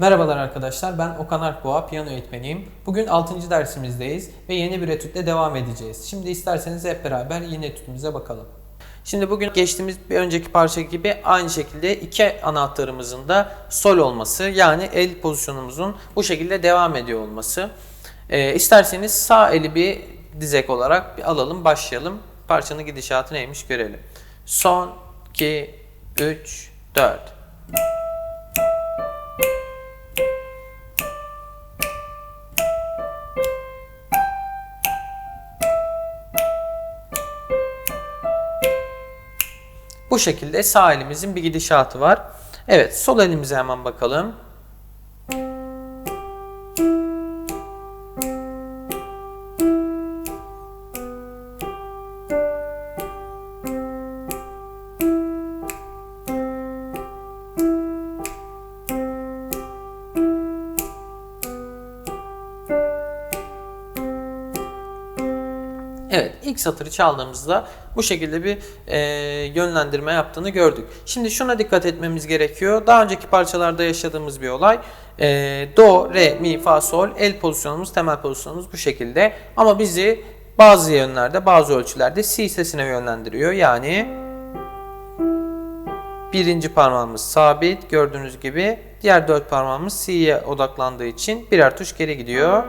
Merhabalar arkadaşlar, ben Okan Akboğa, piyano eğitmeniyim. Bugün 6. dersimizdeyiz ve yeni bir etütle devam edeceğiz. Şimdi isterseniz hep beraber yeni etütümüze bakalım. Şimdi bugün geçtiğimiz bir önceki parça gibi aynı şekilde iki anahtarımızın da sol olması yani el pozisyonumuzun bu şekilde devam ediyor olması. Ee, isterseniz sağ eli bir dizek olarak bir alalım, başlayalım. Parçanın gidişatı neymiş görelim. Son, 2, 3, 4. Bu şekilde sağ elimizin bir gidişatı var. Evet sol elimize hemen bakalım. Evet ilk satırı çaldığımızda bu şekilde bir e, yönlendirme yaptığını gördük. Şimdi şuna dikkat etmemiz gerekiyor. Daha önceki parçalarda yaşadığımız bir olay. E, do, re, mi, fa, sol el pozisyonumuz, temel pozisyonumuz bu şekilde. Ama bizi bazı yönlerde, bazı ölçülerde si sesine yönlendiriyor. Yani birinci parmağımız sabit gördüğünüz gibi. Diğer dört parmağımız si'ye odaklandığı için birer tuş geri gidiyor.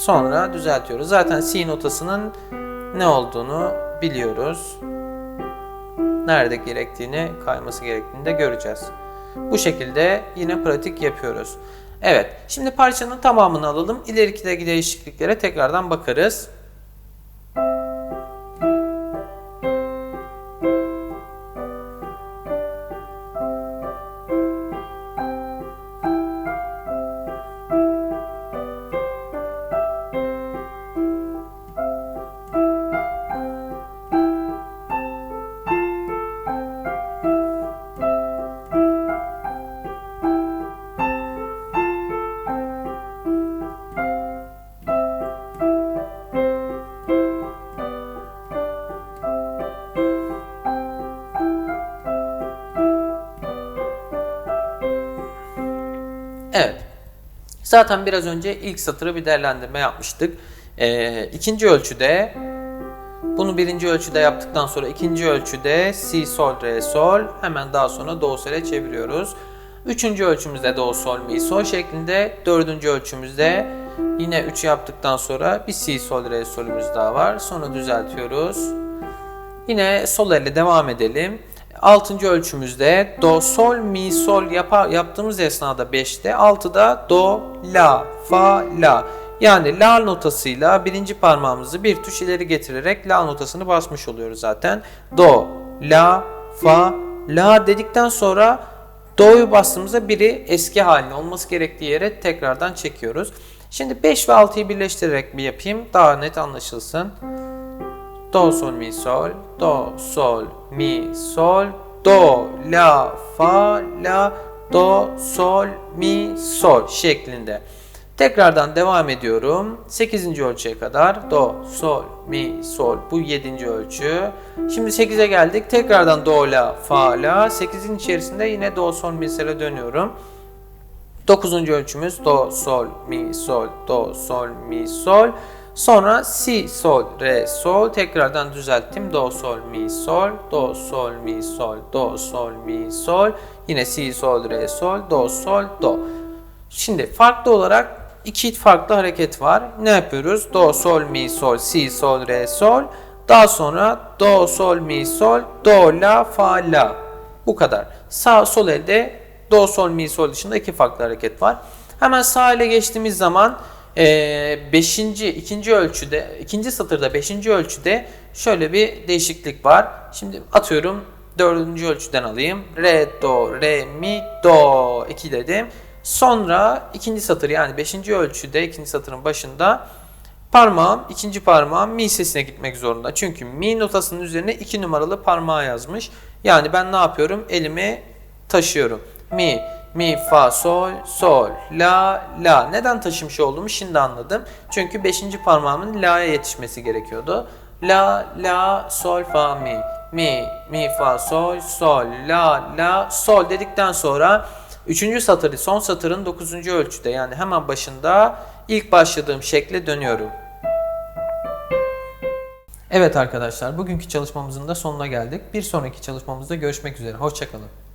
Sonra düzeltiyoruz. Zaten si notasının ne olduğunu biliyoruz. Nerede gerektiğini, kayması gerektiğini de göreceğiz. Bu şekilde yine pratik yapıyoruz. Evet, şimdi parçanın tamamını alalım. İleriki de değişikliklere tekrardan bakarız. Evet. Zaten biraz önce ilk satırı bir değerlendirme yapmıştık. Ee, ikinci ölçüde bunu birinci ölçüde yaptıktan sonra ikinci ölçüde si sol re sol hemen daha sonra do sol'e çeviriyoruz. Üçüncü ölçümüzde do sol mi sol şeklinde. Dördüncü ölçümüzde yine 3 yaptıktan sonra bir si sol re solümüz daha var. Sonra düzeltiyoruz. Yine sol elle devam edelim. Altıncı ölçümüzde do, sol, mi, sol yapar, yaptığımız esnada 5'te 6'da do, la, fa, la. Yani la notasıyla birinci parmağımızı bir tuş ileri getirerek la notasını basmış oluyoruz zaten. Do, la, fa, la dedikten sonra do'yu bastığımızda biri eski haline olması gerektiği yere tekrardan çekiyoruz. Şimdi 5 ve 6'yı birleştirerek bir yapayım daha net anlaşılsın. Do, sol, mi, sol, do, sol, mi, sol, do, la, fa, la, do, sol, mi, sol şeklinde. Tekrardan devam ediyorum. 8. ölçüye kadar do, sol, mi, sol bu 7. ölçü. Şimdi 8'e geldik. Tekrardan do, la, fa, la. 8'in içerisinde yine do, sol, mi, sol'e dönüyorum. 9. ölçümüz do, sol, mi, sol, do, sol, mi, sol. Sonra si, sol, re, sol. Tekrardan düzelttim. Do, sol, mi, sol. Do, sol, mi, sol. Do, sol, mi, sol. Yine si, sol, re, sol. Do, sol, do. Şimdi farklı olarak iki farklı hareket var. Ne yapıyoruz? Do, sol, mi, sol, si, sol, re, sol. Daha sonra do, sol, mi, sol, do, la, fa, la. Bu kadar. Sağ, sol elde do, sol, mi, sol dışında iki farklı hareket var. Hemen sağ ele geçtiğimiz zaman 5. ikinci ölçüde ikinci satırda 5. ölçüde şöyle bir değişiklik var. Şimdi atıyorum 4. ölçüden alayım. Re do re mi do 2 dedim. Sonra ikinci satır yani 5. ölçüde ikinci satırın başında parmağım ikinci parmağım mi sesine gitmek zorunda. Çünkü mi notasının üzerine 2 numaralı parmağı yazmış. Yani ben ne yapıyorum? Elimi taşıyorum. Mi mi, fa, sol, sol, la, la. Neden taşımış olduğumu şimdi anladım. Çünkü 5. parmağımın la'ya yetişmesi gerekiyordu. La, la, sol, fa, mi. Mi, mi, fa, sol, sol, la, la, sol dedikten sonra Üçüncü satır son satırın dokuzuncu ölçüde yani hemen başında ilk başladığım şekle dönüyorum. Evet arkadaşlar bugünkü çalışmamızın da sonuna geldik. Bir sonraki çalışmamızda görüşmek üzere. Hoşçakalın.